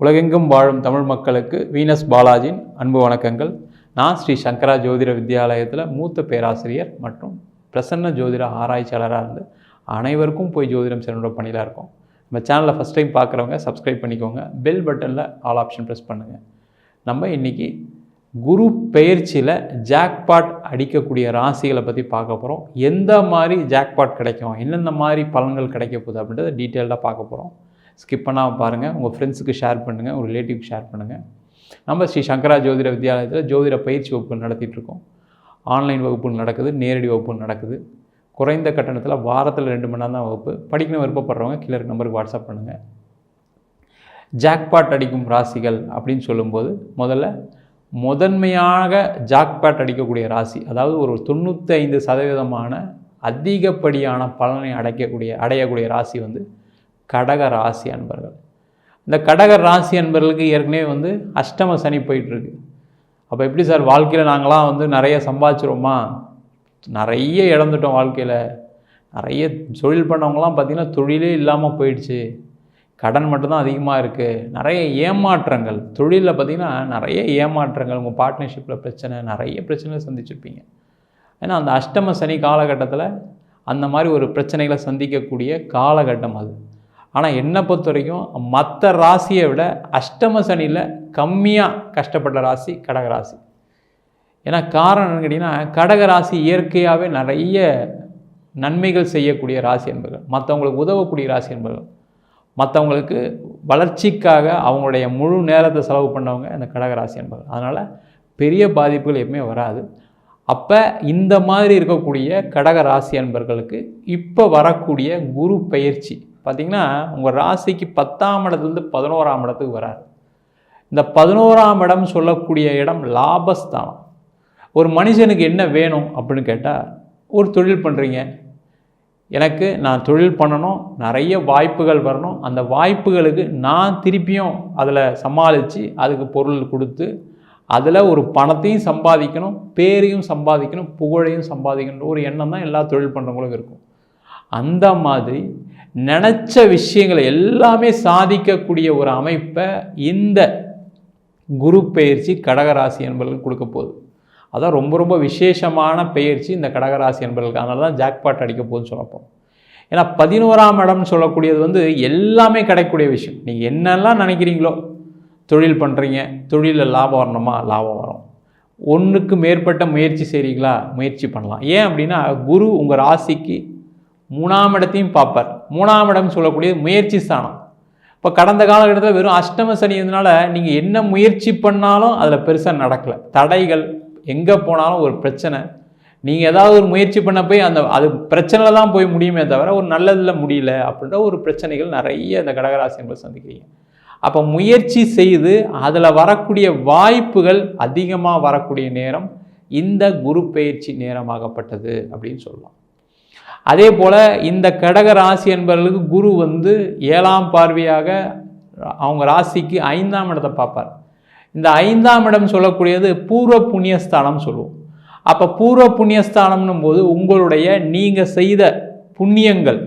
உலகெங்கும் வாழும் தமிழ் மக்களுக்கு வீனஸ் பாலாஜியின் அன்பு வணக்கங்கள். நான் ஸ்ரீ சங்கரா ஜோதிட வித்யாலயத்தில் மூத்த பேராசிரியர் மற்றும் பிரசன்ன ஜோதிட ஆராய்ச்சியாளராக இருந்து அனைவருக்கும் போய் ஜோதிடம் செல்லுற பணியில் இருக்கோம். நம்ம சேனலில் ஃபஸ்ட் டைம் பார்க்குறவங்க சப்ஸ்கிரைப் பண்ணிக்கோங்க. பெல் பட்டனில் ஆல் ஆப்ஷன் ப்ரெஸ் பண்ணுங்கள் நம்ம இன்றைக்கி குரு பெயர்ச்சியில் ஜாக்பாட் அடிக்கக்கூடிய ராசிகளை பற்றி பார்க்க போகிறோம் எந்த மாதிரி ஜாக்பாட் கிடைக்கும்? என்னென்ன மாதிரி பலன்கள் கிடைக்க போகுது அப்படின்றத டீட்டெயில்டாக பார்க்க போகிறோம் ஸ்கிப் பண்ணாமல் பாருங்கள் உங்கள் ஃப்ரெண்ட்ஸுக்கு ஷேர் பண்ணுங்கள் உங்கள் ரிலேட்டிவ்க்கு ஷேர் பண்ணுங்கள் நம்ம ஸ்ரீ சங்கரா ஜோதிட வித்யாலயத்தில் ஜோதிட பயிற்சி வகுப்பு நடத்திட்டுருக்கோம். ஆன்லைன் வகுப்பு நடக்குது நேரடி வகுப்பு நடக்குது. குறைந்த கட்டணத்தில் வாரத்தில் ரெண்டு மணி நேரம் தான் வகுப்பு. படிக்கணும் விருப்பப்படுறவங்க கீழே நம்பருக்கு வாட்ஸ்அப் பண்ணுங்கள் ஜாக்பாட் அடிக்கும் ராசிகள் அப்படின்னு சொல்லும்போது முதல்ல முதன்மையாக ஜாக்பாட் அடிக்கக்கூடிய ராசி அதாவது ஒரு தொண்ணூற்றி ஐந்து சதவீதமான அதிகப்படியான பலனை அடைக்கக்கூடிய அடையக்கூடிய ராசி வந்து கடக ராசி அன்பர்கள். இந்த கடக ராசி அன்பர்களுக்கு ஏற்கனவே வந்து அஷ்டம சனி போயிட்டுருக்கு. அப்போ எப்படி சார் வாழ்க்கையில் நாங்களாம் வந்து நிறைய சம்பாதிச்சிரோமா நிறைய இழந்துட்டோம் வாழ்க்கையில். நிறைய தொழில் பண்ணவங்களாம் பார்த்திங்கன்னா தொழிலே இல்லாமல் போயிடுச்சு. கடன் மட்டும்தான் அதிகமாக இருக்குது நிறைய ஏமாற்றங்கள். தொழிலில் பார்த்திங்கன்னா நிறைய ஏமாற்றங்கள். உங்கள் பார்ட்னர்ஷிப்பில் பிரச்சனை நிறைய பிரச்சனைகளை சந்திச்சிருப்பீங்க. ஏன்னா அந்த அஷ்டம சனி காலகட்டத்தில் அந்த மாதிரி ஒரு பிரச்சனைகளை சந்திக்கக்கூடிய காலகட்டம் அது. ஆனால் என்னை பொறுத்த வரைக்கும் மற்ற ராசியை விட அஷ்டம சனியில் கம்மியாக கஷ்டப்பட்ட ராசி கடகராசி ஏன்னா காரணம் என்னன்னு கேட்டிங்கன்னா கடகராசி இயற்கையாகவே நிறைய நன்மைகள் செய்யக்கூடிய ராசி என்பர்கள். மற்றவங்களுக்கு உதவக்கூடிய ராசி என்பர்கள். மற்றவங்களுக்கு வளர்ச்சிக்காக அவங்களுடைய முழு நேரத்தை செலவு பண்ணவங்க இந்த கடகராசி என்பர்கள். அதனால் பெரிய பாதிப்புகள் எப்பவுமே வராது. அப்போ இந்த மாதிரி இருக்கக்கூடிய கடக ராசி இப்போ வரக்கூடிய குரு பயிற்சி பார்த்திங்கன்னா உங்கள் ராசிக்கு பத்தாம் இடத்துலேருந்து பதினோராம் இடத்துக்கு வராரு. இந்த பதினோராம் இடம் சொல்லக்கூடிய இடம் லாபஸ்தானம். ஒரு மனுஷனுக்கு என்ன வேணும் அப்படின்னு கேட்டால் ஒரு தொழில் பண்ணுறீங்க எனக்கு நான் தொழில் பண்ணணும் நிறைய வாய்ப்புகள் வரணும். அந்த வாய்ப்புகளுக்கு நான் திருப்பியும் அதில் சமாளித்து அதுக்கு பொருள் கொடுத்து அதில் ஒரு பணத்தையும் சம்பாதிக்கணும் பேரையும் சம்பாதிக்கணும் புகழையும் சம்பாதிக்கணும் ஒரு எண்ணம் தான் எல்லா தொழில் பண்ணுறவங்களுக்கும் இருக்கும். அந்த மாதிரி நினச்ச விஷயங்களை எல்லாமே சாதிக்கக்கூடிய ஒரு அமைப்பை இந்த குரு பயிற்சி கடகராசி என்பவர்கள் கொடுக்க போகுது. அதான் ரொம்ப ரொம்ப விசேஷமான பயிற்சி இந்த கடகராசி என்பவர்களுக்கு. அதனால தான் ஜாக்பாட் அடிக்க போகுதுன்னு சொல்லப்போம் ஏன்னா பதினோராம் இடம்னு சொல்லக்கூடியது வந்து எல்லாமே கிடைக்கக்கூடிய விஷயம். நீங்கள் என்னெல்லாம் நினைக்கிறீங்களோ தொழில் பண்ணுறீங்க தொழிலில் லாபம் வரணுமா? லாபம் வரும். ஒன்றுக்கு மேற்பட்ட முயற்சி செய்கிறீங்களா முயற்சி பண்ணலாம். ஏன் அப்படின்னா குரு உங்கள் ராசிக்கு மூணாம் இடத்தையும் பார்ப்பார். மூணாம் இடம் சொல்லக்கூடிய முயற்சி ஸ்தானம். இப்போ கடந்த காலகட்டத்தில் வெறும் அஷ்டம சனி இருந்தனால நீங்கள் என்ன முயற்சி பண்ணாலும் அதில் பெருசாக நடக்கலை. தடைகள் எங்கே போனாலும் ஒரு பிரச்சனை. நீங்கள் ஏதாவது ஒரு முயற்சி பண்ண போய் அந்த அது பிரச்சனையில் தான் போய் முடியுமே தவிர ஒரு நல்லதில் முடியல அப்படின்ற ஒரு பிரச்சனைகள் நிறைய இந்த கடகராசி என்பது சந்திக்கிறீங்க. அப்போ முயற்சி செய்து அதில் வரக்கூடிய வாய்ப்புகள் அதிகமாக வரக்கூடிய நேரம் இந்த குரு பயிற்சி நேரமாகப்பட்டது அப்படின்னு சொல்லலாம். அதே போல் இந்த கடக ராசி என்பவர்களுக்கு குரு வந்து ஏழாம் பார்வையாக அவங்க ராசிக்கு ஐந்தாம் இடத்தை பார்ப்பார். இந்த ஐந்தாம் இடம் சொல்லக்கூடியது பூர்வ புண்ணியஸ்தானம் சொல்லுவோம். அப்போ பூர்வ புண்ணியஸ்தானம்னும் போது உங்களுடைய நீங்கள் செய்த புண்ணியங்கள்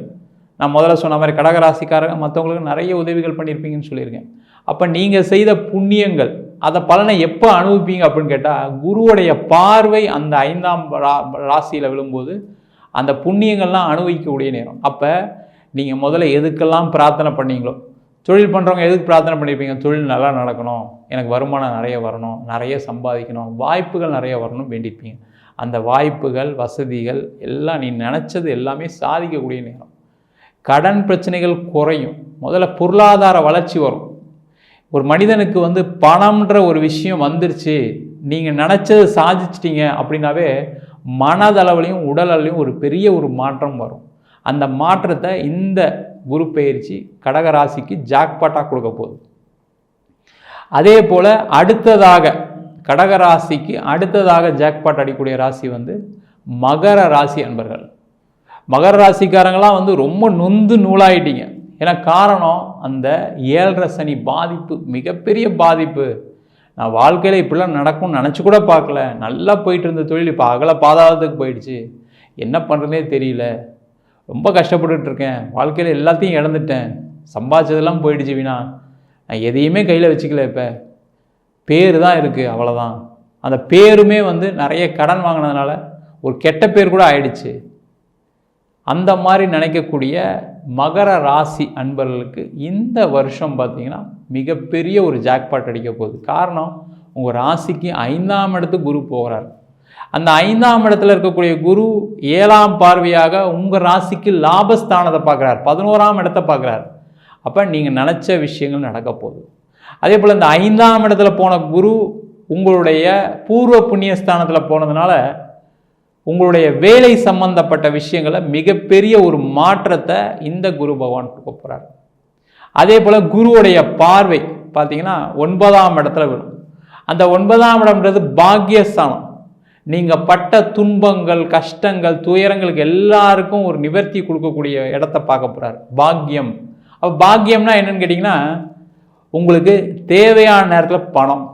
நான் முதல்ல சொன்ன மாதிரி கடகராசிக்காரங்க மற்றவங்களுக்கு நிறைய உதவிகள் பண்ணியிருப்பீங்கன்னு சொல்லியிருக்கேன். அப்போ நீங்கள் செய்த புண்ணியங்கள் அதை பலனை எப்போ அனுபவிப்பீங்க அப்படின்னு கேட்டால் குருவுடைய பார்வை அந்த ஐந்தாம் ரா ராசியில் விழும்போது அந்த புண்ணியங்கள்லாம் அனுபவிக்கக்கூடிய நேரம். அப்போ நீங்கள் முதல்ல எதுக்கெல்லாம் பிரார்த்தனை பண்ணீங்களோ தொழில் பண்ணுறவங்க எதுக்கு பிரார்த்தனை பண்ணியிருப்பீங்க தொழில் நல்லா நடக்கணும் எனக்கு வருமானம் நிறைய வரணும் நிறைய சம்பாதிக்கணும் வாய்ப்புகள் நிறைய வரணும் வேண்டியிருப்பீங்க அந்த வாய்ப்புகள் வசதிகள் எல்லாம் நீ நினச்சது எல்லாமே சாதிக்கக்கூடிய நேரம். கடன் பிரச்சனைகள் குறையும். முதல்ல பொருளாதார வளர்ச்சி வரும். ஒரு மனிதனுக்கு வந்து பணம்ன்ற ஒரு விஷயம் வந்துருச்சு நீங்கள் நினச்சது சாதிச்சிட்டிங்க அப்படின்னாவே மனதளவுலையும் உடலளவுலையும் ஒரு பெரிய ஒரு மாற்றம் வரும். அந்த மாற்றத்தை இந்த குரு பயிற்சி கடகராசிக்கு ஜாக்பாட்டாக கொடுக்க போகுது. அதே போல் அடுத்ததாக கடகராசிக்கு அடுத்ததாக ஜாக்பாட் அடிக்கூடிய ராசி வந்து மகர ராசி அன்பர்கள். மகர ராசிக்காரங்களாம் வந்து ரொம்ப நொந்து நூலாயிட்டீங்க. ஏன்னா காரணம் அந்த ஏழரை சனி பாதிப்பு மிகப்பெரிய பாதிப்பு. நான் வாழ்க்கையில் இப்படிலாம் நடக்கும்னு நினச்சி கூட பார்க்கல. நல்லா போயிட்டு இருந்த தொழில் இப்போ அகல பாதாளத்துக்கு போயிடுச்சு. என்ன பண்ணுறதே தெரியல. ரொம்ப கஷ்டப்பட்டுட்டு இருக்கேன் வாழ்க்கையில் எல்லாத்தையும் இழந்துட்டேன். சம்பாதிச்சதெல்லாம் போயிடுச்சு வீணா. நான் எதையுமே கையில் வச்சுக்கல இப்போ. பேர் தான் இருக்குது அவ்வளோதான் அந்த பேருமே வந்து நிறைய கடன் வாங்கினதுனால ஒரு கெட்ட பேர் கூட ஆயிடுச்சு. அந்த மாதிரி நினைக்கக்கூடிய மகர ராசி அன்பர்களுக்கு இந்த வருஷம் பார்த்திங்கன்னா மிகப்பெரிய ஒரு ஜாக்பாட் அடிக்க போகுது. காரணம் உங்கள் ராசிக்கு ஐந்தாம் இடத்து குரு போகிறார். அந்த ஐந்தாம் இடத்துல இருக்கக்கூடிய குரு ஏழாம் பார்வையாக உங்கள் ராசிக்கு லாபஸ்தானத்தை பார்க்குறார். பதினோராம் இடத்த பார்க்குறார். அப்போ நீங்கள் நினச்ச விஷயங்கள் நடக்க போகுது. அதே போல் இந்த ஐந்தாம் இடத்துல போன குரு உங்களுடைய பூர்வ புண்ணியஸ்தானத்தில் போனதுனால உங்களுடைய வேலை சம்பந்தப்பட்ட விஷயங்களை மிகப்பெரிய ஒரு மாற்றத்தை இந்த குரு பகவான் கொடுக்க போகிறார் அதே போல் குருவுடைய பார்வை பார்த்தீங்கன்னா ஒன்பதாம் இடத்துல வரும் அந்த ஒன்பதாம் இடம்ன்றது பாக்கியஸ்தானம் நீங்கள் பட்ட துன்பங்கள் கஷ்டங்கள் துயரங்களுக்கு எல்லாருக்கும் ஒரு நிவர்த்தி கொடுக்கக்கூடிய இடத்த பார்க்க போகிறார் பாக்கியம் அப்போ பாக்கியம்னா என்னென்னு கேட்டிங்கன்னா உங்களுக்கு தேவையான நேரத்தில் பணம்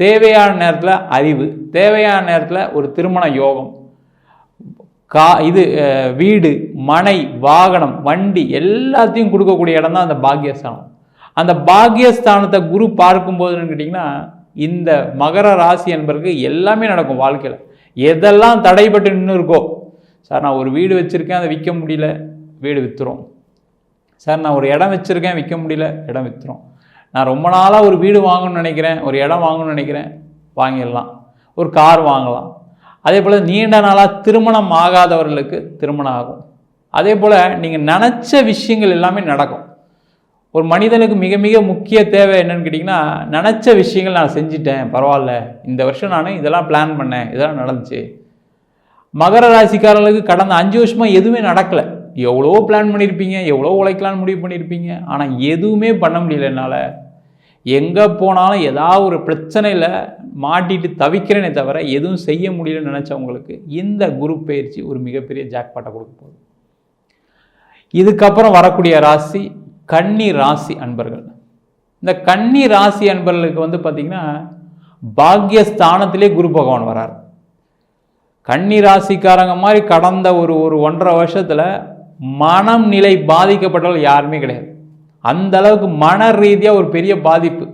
தேவையான நேரத்தில் அறிவு தேவையான நேரத்தில் ஒரு திருமண யோகம் கா இது வீடு மனை வாகனம் வண்டி எல்லாத்தையும் கொடுக்கக்கூடிய இடம் தான் அந்த பாக்கியஸ்தானம் அந்த பாக்கியஸ்தானத்தை குரு பார்க்கும்போதுன்னு கேட்டிங்கன்னா இந்த மகர ராசி என்பதற்கு எல்லாமே நடக்கும் வாழ்க்கையில். எதெல்லாம் தடைப்பட்டு நின்று இருக்கோ. சார் நான் ஒரு வீடு வச்சுருக்கேன் அதை விற்க முடியல வீடு விற்றுரும் சார் நான் ஒரு இடம் வச்சுருக்கேன் விற்க முடியல இடம் விற்றுரும் நான் ரொம்ப நாளாக ஒரு வீடு வாங்கணும்னு நினைக்கிறேன் ஒரு இடம் வாங்கணும்னு நினைக்கிறேன் வாங்கிடலாம். ஒரு கார் வாங்கலாம். அதே போல் நீண்ட நாளாக திருமணம் ஆகாதவர்களுக்கு திருமணம் ஆகும். அதே போல் நீங்கள் நினச்ச விஷயங்கள் எல்லாமே நடக்கும். ஒரு மனிதனுக்கு மிக மிக முக்கிய தேவை என்னன்னு கேட்டிங்கன்னா நினச்ச விஷயங்கள் நான் செஞ்சிட்டேன் பரவாயில்ல. இந்த வருஷம் நான் இதெல்லாம் பிளான் பண்ணேன் இதெல்லாம் நடந்துச்சு. மகர ராசிக்காரர்களுக்கு கடந்த அஞ்சு வருஷமாக எதுவுமே நடக்கலை. எவ்வளோ பிளான் பண்ணியிருப்பீங்க எவ்வளோ உழைக்கலான்னு முடிவு பண்ணியிருப்பீங்க ஆனால் எதுவுமே பண்ண முடியல என்னால். எங்கே போனாலும் ஏதாவது ஒரு பிரச்சனையில் மாட்டிட்டு தவிக்கிறேனே தவிர எதுவும் செய்ய முடியலன்னு நினச்சவங்களுக்கு இந்த குரு பயிற்சி ஒரு மிகப்பெரிய ஜாக்பாட்டை கொடுக்க போகுது. இதுக்கப்புறம் வரக்கூடிய ராசி கன்னி ராசி அன்பர்கள். இந்த கன்னி ராசி அன்பர்களுக்கு வந்து பார்த்திங்கன்னா பாக்யஸ்தானத்திலே குரு பகவான் வரார். கன்னி ராசிக்காரங்க மாதிரி கடந்த ஒரு ஒரு ஒன்றரை வருஷத்தில் மனம் நிலை பாதிக்கப்பட்டவர்கள் யாருமே கிடையாது. அந்த அளவுக்கு மன ரீதியாக ஒரு பெரிய பாதிப்பு.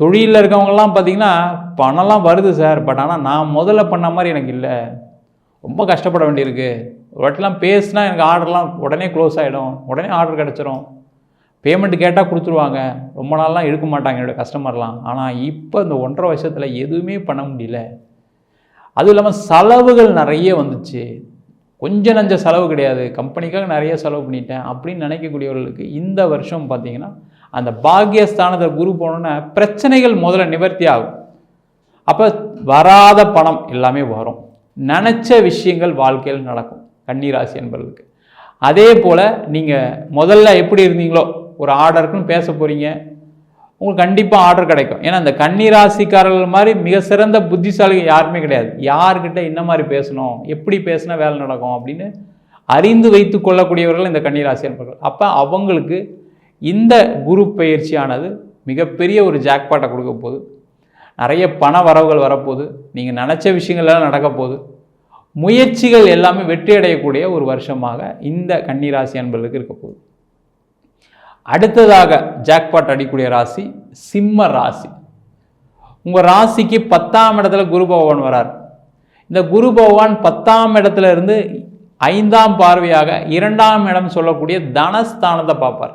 தொழிலில் இருக்கவங்கலாம் பார்த்தீங்கன்னா பணம்லாம் வருது சார். பட் ஆனால் நான் முதல்ல பண்ண மாதிரி எனக்கு இல்லை. ரொம்ப கஷ்டப்பட வேண்டியிருக்கு. ஒரு வாட்டிலாம் பேசினா எனக்கு ஆர்டர்லாம் உடனே க்ளோஸ் ஆகிடும் உடனே ஆர்டர் கிடச்சிரும். பேமெண்ட் கேட்டால் கொடுத்துருவாங்க. ரொம்ப நாள்லாம் எடுக்க மாட்டாங்க என்னோடய கஸ்டமர்லாம் ஆனால் இப்போ இந்த ஒன்றரை வருஷத்தில் எதுவுமே பண்ண முடியல. அதுவும் இல்லாமல் செலவுகள் நிறைய வந்துச்சு. கொஞ்சம் நஞ்ச செலவு கிடையாது. கம்பெனிக்காக நிறைய செலவு பண்ணிட்டேன் அப்படின்னு நினைக்கக்கூடியவர்களுக்கு இந்த வருஷம் பார்த்தீங்கன்னா அந்த பாக்கியஸ்தானத்தை குரு போனோன்னே பிரச்சனைகள் முதல்ல நிவர்த்தி ஆகும். அப்போ வராத பணம் எல்லாமே வரும். நினச்ச விஷயங்கள் வாழ்க்கையில் நடக்கும். கன்னிராசி என்பவர்களுக்கு. அதே போல் நீங்கள் முதல்ல எப்படி இருந்தீங்களோ ஒரு ஆர்டருக்குன்னு பேச போகிறீங்க உங்களுக்கு கண்டிப்பாக ஆர்டர் கிடைக்கும். ஏன்னா இந்த கன்னிராசிக்காரர்கள் மாதிரி மிக சிறந்த புத்திசாலிகள் யாருமே கிடையாது. யார்கிட்ட என்ன மாதிரி பேசணும் எப்படி பேசினா வேலை நடக்கும் அப்படின்னு அறிந்து வைத்து கொள்ளக்கூடியவர்கள் இந்த கன்னிராசி என்பவர்கள். அப்போ அவங்களுக்கு இந்த குரு பயிற்சியானது மிகப்பெரிய ஒரு ஜாக்பாட்டை கொடுக்க போகுது. நிறைய பண வரவுகள் வரப்போகுது. நீங்கள் நினச்ச விஷயங்கள் எல்லாம் நடக்க போகுது. முயற்சிகள் எல்லாமே வெற்றி அடையக்கூடிய ஒரு வருஷமாக இந்த கன்னிராசி அன்பர்களுக்கு இருக்க போகுது. அடுத்ததாக ஜாக்பாட் அடிக்கூடிய ராசி சிம்ம ராசி. உங்கள் ராசிக்கு பத்தாம் இடத்துல குரு பகவான் வரார். இந்த குரு பகவான் பத்தாம் இடத்துல இருந்து ஐந்தாம் பார்வையாக இரண்டாம் இடம் சொல்லக்கூடிய தனஸ்தானத்தை பார்ப்பார்.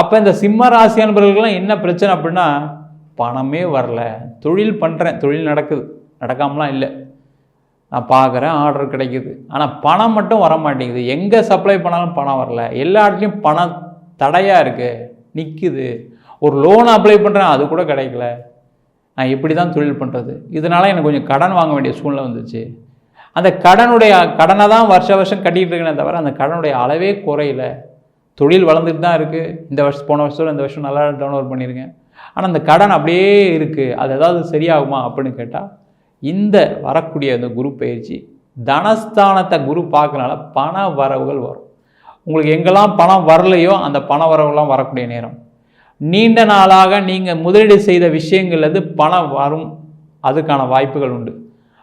அப்போ இந்த சிம்ம ராசி அன்பர்களுக்கெல்லாம் என்ன பிரச்சனை அப்படின்னா பணமே வரல. தொழில் பண்ணுறேன் தொழில் நடக்குது. நடக்காமலாம் இல்லை. நான் பார்க்குறேன் ஆர்டர் கிடைக்குது. ஆனால் பணம் மட்டும் வர மாட்டேங்குது எங்கே சப்ளை பண்ணாலும் பணம் வரல. எல்லா இடத்துலையும் பணம் தடையாக இருக்குது நிற்குது ஒரு லோன் அப்ளை பண்ணுறேன் அது கூட கிடைக்கல. நான் எப்படி தான் தொழில் பண்ணுறது இதனால் எனக்கு கொஞ்சம் கடன் வாங்க வேண்டிய சூழ்நிலை வந்துச்சு. அந்த கடனுடைய கடனை தான் வருஷ வருஷம் கட்டிகிட்டு இருக்கேனே தவிர அந்த கடனுடைய அளவே குறையில. தொழில் வளர்ந்துட்டு தான் இருக்குது இந்த வருஷம் போன வருஷத்தோட இந்த வருஷம் நல்லா டவுன்லோட் பண்ணியிருக்கேன். ஆனால் அந்த கடன் அப்படியே இருக்குது அது ஏதாவது சரியாகுமா அப்படின்னு கேட்டால் இந்த வரக்கூடிய அந்த குரு பயிற்சி தனஸ்தானத்தை குரு பார்க்கறனால பண வரவுகள் வரும். உங்களுக்கு எங்கெல்லாம் பணம் வரலையோ அந்த பண வரவுலாம் வரக்கூடிய நேரம். நீண்ட நாளாக நீங்கள் முதலீடு செய்த விஷயங்கள்லேருந்து பணம் வரும். அதுக்கான வாய்ப்புகள் உண்டு.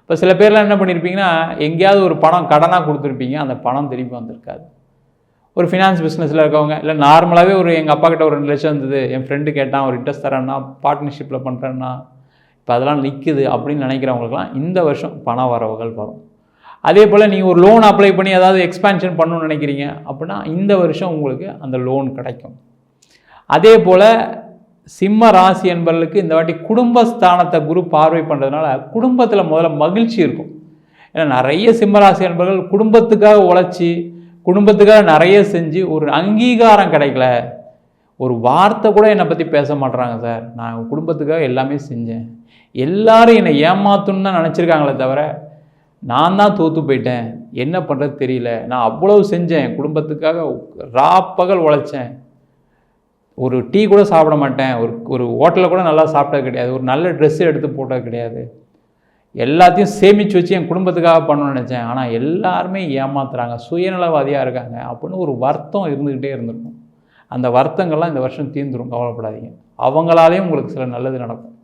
இப்போ சில பேர்லாம் என்ன பண்ணியிருப்பீங்கன்னா எங்கேயாவது ஒரு பணம் கடனாக கொடுத்துருப்பீங்க. அந்த பணம் திருப்பி வந்திருக்காது. ஒரு ஃபினான்ஸ் பிஸ்னஸில் இருக்கவங்க இல்லை நார்மலாகவே ஒரு எங்கள் அப்பா கிட்ட ஒரு ரெண்டு லட்சம் இருந்தது என் ஃப்ரெண்டு கேட்டான் ஒரு இன்ட்ரெஸ்ட் தரேன்னா பார்ட்னர்ஷிப்பில் பண்ணுறேன்னா இப்போ அதெல்லாம் நிற்குது அப்படின்னு நினைக்கிறவங்களுக்குலாம் இந்த வருஷம் பண வரவுகள் வரும். அதே போல் நீங்கள் ஒரு லோன் அப்ளை பண்ணி ஏதாவது எக்ஸ்பேன்ஷன் பண்ணணும்னு நினைக்கிறீங்க அப்படின்னா இந்த வருஷம் உங்களுக்கு அந்த லோன் கிடைக்கும். அதே போல் சிம்ம ராசி என்பவர்களுக்கு இந்த வாட்டி குடும்பஸ்தானத்தை குரு பார்வை பண்ணுறதுனால குடும்பத்தில் முதல்ல மகிழ்ச்சி இருக்கும். ஏன்னா நிறைய சிம்ம ராசி என்பவர்கள் குடும்பத்துக்காக உழைச்சி குடும்பத்துக்காக நிறைய செஞ்சு ஒரு அங்கீகாரம் கிடைக்கல. ஒரு வார்த்தை கூட என்னை பற்றி பேச மாட்றாங்க சார். நான் குடும்பத்துக்காக எல்லாமே செஞ்சேன். எல்லாரும் என்னை ஏமாத்தணும்னு தான் நினச்சிருக்காங்களே தவிர நான் தான் தோற்று போயிட்டேன். என்ன பண்ணுறது தெரியல. நான் அவ்வளவு செஞ்சேன். குடும்பத்துக்காக ராப்பகல் உழைச்சேன். ஒரு டீ கூட சாப்பிட மாட்டேன். ஒரு ஒரு ஹோட்டலில் கூட நல்லா சாப்பிட்டது கிடையாது. ஒரு நல்ல ட்ரெஸ்ஸு எடுத்து போட்டது கிடையாது. எல்லாத்தையும் சேமித்து வச்சு என் குடும்பத்துக்காக பண்ணணும்னு நினச்சேன். ஆனால் எல்லாருமே ஏமாத்துறாங்க. சுயநலவாதியாக இருக்காங்க. அப்படின்னு ஒரு வருத்தம் இருந்துக்கிட்டே இருந்திருக்கும். அந்த வருத்தங்கள்லாம் இந்த வருஷம் தீர்ந்துடும் கவலைப்படாதீங்க. அவங்களாலேயும் உங்களுக்கு சில நல்லது நடக்கும்.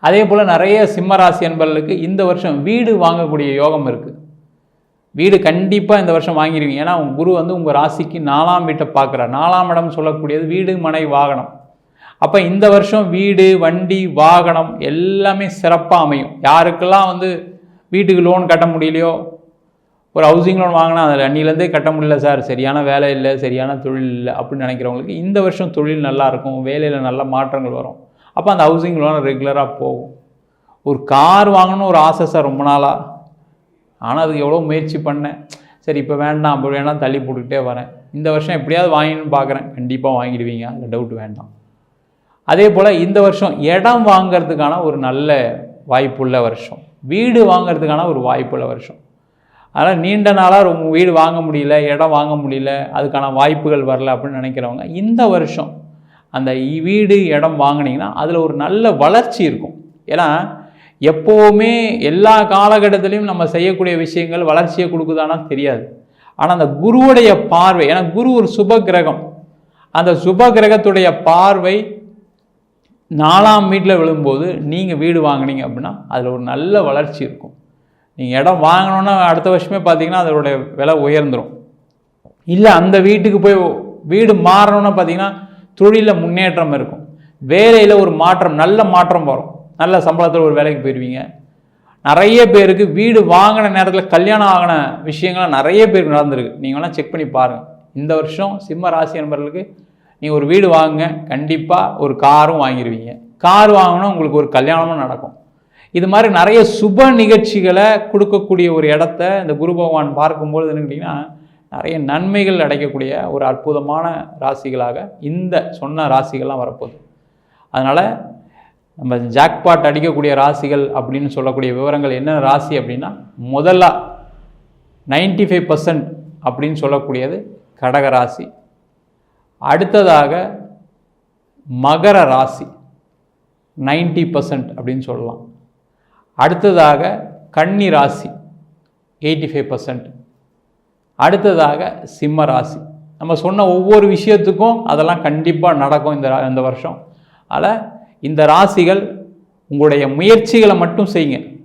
அதே போல் நிறைய சிம்மராசி என்பவர்களுக்கு இந்த வருஷம் வீடு வாங்கக்கூடிய யோகம் இருக்குது வீடு கண்டிப்பாக இந்த வருஷம் வாங்கிடுவீங்க ஏன்னா உங்கள் குரு வந்து உங்கள் ராசிக்கு நாலாம் வீட்டை பார்க்குற நாலாம் இடம் சொல்லக்கூடியது வீடு மனை வாகனம். அப்போ இந்த வருஷம் வீடு வண்டி வாகனம் எல்லாமே சிறப்பாக அமையும். யாருக்கெல்லாம் வந்து வீட்டுக்கு லோன் கட்ட முடியலையோ ஒரு ஹவுசிங் லோன் வாங்கினா அதில் அன்னிலேருந்தே கட்ட முடியல சார். சரியான வேலை இல்லை சரியான தொழில் இல்லை அப்படின்னு நினைக்கிறவங்களுக்கு இந்த வருஷம் தொழில் நல்லாயிருக்கும் வேலையில் நல்ல மாற்றங்கள் வரும். அப்போ அந்த ஹவுசிங் லோன் ரெகுலராக போகும். ஒரு கார் வாங்கணும்னு ஒரு ஆசை சார் ரொம்ப நாளாக ஆனால் அதுக்கு எவ்வளோ முயற்சி பண்ணேன். சரி இப்போ வேண்டாம் அப்போ வேணாம் தள்ளி போட்டுக்கிட்டே வரேன். இந்த வருஷம் எப்படியாவது வாங்கின்னு பார்க்குறேன் கண்டிப்பாக வாங்கிடுவீங்க அதில் டவுட் வேண்டாம். அதே போல் இந்த வருஷம் இடம் வாங்கிறதுக்கான ஒரு நல்ல வாய்ப்புள்ள வருஷம். வீடு வாங்கிறதுக்கான ஒரு வாய்ப்புள்ள வருஷம். அதனால் நீண்ட நாளாக ரொம்ப வீடு வாங்க முடியல இடம் வாங்க முடியல அதுக்கான வாய்ப்புகள் வரல அப்படின்னு நினைக்கிறவங்க இந்த வருஷம் அந்த வீடு இடம் வாங்கினீங்கன்னா அதில் ஒரு நல்ல வளர்ச்சி இருக்கும். ஏன்னா எப்போவுமே எல்லா காலகட்டத்திலையும் நம்ம செய்யக்கூடிய விஷயங்கள் வளர்ச்சியை கொடுக்குதானா தெரியாது. ஆனால் அந்த குருவுடைய பார்வை ஏன்னா குரு ஒரு சுப கிரகம். அந்த சுப கிரகத்துடைய பார்வை நாலாம் வீட்டில் விழும்போது நீங்கள் வீடு வாங்குனீங்க அப்படின்னா அதில் ஒரு நல்ல வளர்ச்சி இருக்கும். நீங்கள் இடம் வாங்கினோன்னா அடுத்த வருஷமே பார்த்தீங்கன்னா அதோடைய விலை உயர்ந்துடும் இல்லை அந்த வீட்டுக்கு போய் வீடு மாறணும்னா பார்த்தீங்கன்னா தொழிலில் முன்னேற்றம் இருக்கும். வேலையில் ஒரு மாற்றம் நல்ல மாற்றம் வரும். நல்ல சம்பளத்தில் ஒரு வேலைக்கு போயிடுவீங்க நிறைய பேருக்கு வீடு வாங்கின நேரத்தில் கல்யாணம் ஆகின விஷயங்கள்லாம் நிறைய பேருக்கு நடந்திருக்கு. நீங்கள் வேணால் செக் பண்ணி பாருங்கள் இந்த வருஷம் சிம்ம ராசி நண்பர்களுக்கு நீங்கள் ஒரு வீடு வாங்குங்க கண்டிப்பாக ஒரு காரும் வாங்கிடுவீங்க கார் வாங்கினா உங்களுக்கு ஒரு கல்யாணமும் நடக்கும். இது மாதிரி நிறைய சுப நிகழ்ச்சிகளை கொடுக்கக்கூடிய ஒரு இடத்த இந்த குரு பகவான் பார்க்கும்போது என்ன கேட்டிங்கன்னா நிறைய நன்மைகள் அடைக்கக்கூடிய ஒரு அற்புதமான ராசிகளாக இந்த சொன்ன ராசிகள்லாம் வரப்போகுது. அதனால் நம்ம ஜாக்பாட் அடிக்கக்கூடிய ராசிகள் அப்படின்னு சொல்லக்கூடிய விவரங்கள் என்ன ராசி அப்படின்னா முதல்ல நைன்டி ஃபைவ் பர்சன்ட் அப்படின்னு சொல்லக்கூடியது கடக ராசி. அடுத்ததாக மகர ராசி நைன்டி பர்சன்ட் அப்படின்னு சொல்லலாம். அடுத்ததாக கன்னி ராசி எயிட்டி ஃபைவ் பர்சன்ட் அடுத்ததாக சிம்ம ராசி. நம்ம சொன்ன ஒவ்வொரு விஷயத்துக்கும் அதெல்லாம் கண்டிப்பாக நடக்கும் இந்த ரா- இந்த வருஷம். அதனால் இந்த ராசிகள் உங்களுடைய முயற்சிகளை மட்டும் செய்யுங்க.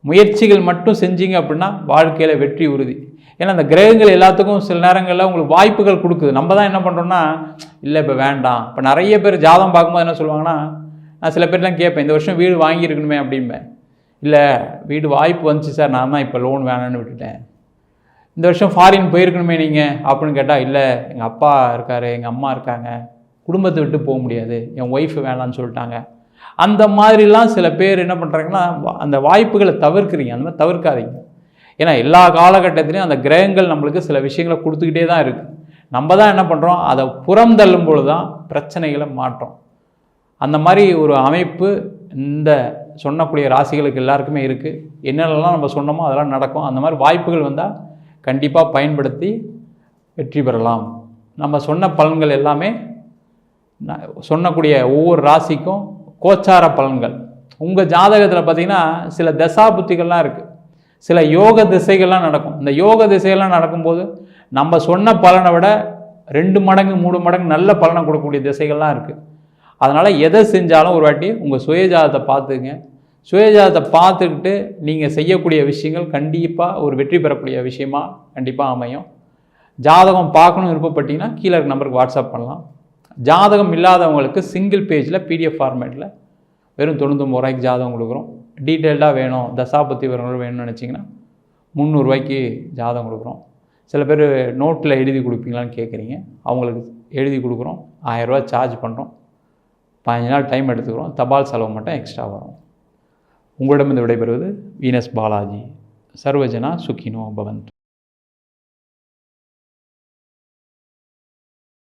முயற்சிகள் மட்டும் செஞ்சீங்க அப்படின்னா வாழ்க்கையில் வெற்றி உறுதி. ஏன்னா அந்த கிரகங்கள் எல்லாத்துக்கும் சில நேரங்களில் உங்களுக்கு வாய்ப்புகள் கொடுக்குது. நம்ம தான் என்ன பண்ணுறோம்னா இல்லை இப்போ வேண்டாம். இப்போ நிறைய பேர் ஜாதகம் பார்க்கும்போது என்ன சொல்லுவாங்கன்னா நான் சில பேர்லாம் கேட்பேன் இந்த வருஷம் வீடு வாங்கியிருக்கணுமே அப்படிம்பேன். இல்லை வீடு வாய்ப்பு வந்துச்சு சார் நான் தான் இப்போ லோன் வேணான்னு விட்டுட்டேன். இந்த வருஷம் ஃபாரின் போயிருக்கணுமே நீங்கள் அப்படின்னு கேட்டால் இல்லை எங்கள் அப்பா இருக்கார் எங்கள் அம்மா இருக்காங்க. குடும்பத்தை விட்டு போக முடியாது. என் ஒய்ஃப் வேணான்னு சொல்லிட்டாங்க. அந்த மாதிரிலாம் சில பேர் என்ன பண்ணுறாங்கன்னா அந்த வாய்ப்புகளை தவிர்க்கிறீங்க. அந்த மாதிரி தவிர்க்காதீங்க. ஏன்னா எல்லா காலகட்டத்திலையும் அந்த கிரகங்கள் நம்மளுக்கு சில விஷயங்களை கொடுத்துக்கிட்டே தான் இருக்குது நம்ம தான் என்ன பண்ணுறோம் அதை புறம் தள்ளும் பொழுது தான் பிரச்சனைகளை மாற்றோம். அந்த மாதிரி ஒரு அமைப்பு இந்த சொன்னக்கூடிய ராசிகளுக்கு எல்லாருக்குமே இருக்குது என்னென்னலாம் நம்ம சொன்னோமோ அதெல்லாம் நடக்கும். அந்த மாதிரி வாய்ப்புகள் வந்தால் கண்டிப்பாக பயன்படுத்தி வெற்றி பெறலாம். நம்ம சொன்ன பலன்கள் எல்லாமே சொன்னக்கூடிய ஒவ்வொரு ராசிக்கும் கோச்சார பலன்கள். உங்கள் ஜாதகத்தில் பார்த்திங்கன்னா சில தசா புத்திகள்லாம் இருக்குது சில யோக திசைகள்லாம் நடக்கும். இந்த யோக திசைகள்லாம் நடக்கும்போது நம்ம சொன்ன பலனை விட ரெண்டு மடங்கு மூணு மடங்கு நல்ல பலனை கொடுக்கக்கூடிய திசைகள்லாம் இருக்குது அதனால் எதை செஞ்சாலும் ஒரு வாட்டி உங்கள் சுயஜாதத்தை பார்த்துங்க சுயஜாதத்தை பார்த்துக்கிட்டு நீங்கள் செய்யக்கூடிய விஷயங்கள் கண்டிப்பாக ஒரு வெற்றி பெறக்கூடிய விஷயமா கண்டிப்பாக அமையும். ஜாதகம் பார்க்கணும் விருப்பப்பட்டிங்கன்னா கீழே இருக்க நம்பருக்கு வாட்ஸ்அப் பண்ணலாம். ஜாதகம் இல்லாதவங்களுக்கு சிங்கிள் பேஜில் பிடிஎஃப் ஃபார்மேட்டில் வெறும் தொண்ணூத்தொம்பது ரூபாய்க்கு ஜாதகம் கொடுக்குறோம். டீட்டெயில்டாக வேணும். தசாபத்தி விவரங்கள் வேணும்னு நினச்சிங்கன்னா முந்நூறுரூவாய்க்கு ஜாதகம் கொடுக்குறோம். சில பேர் நோட்டில் எழுதி கொடுப்பீங்களான்னு கேட்குறீங்க. அவங்களுக்கு எழுதி கொடுக்குறோம். ஆயரூவா சார்ஜ் பண்ணுறோம் பதினஞ்சு நாள் டைம் எடுத்துக்கிறோம். தபால் செலவு மட்டும் எக்ஸ்ட்ரா வரும். உங்களிடமிருந்து விடைபெறுவது வீனஸ் பாலாஜி. சர்வஜனா சுக்கினோ பவந்த்.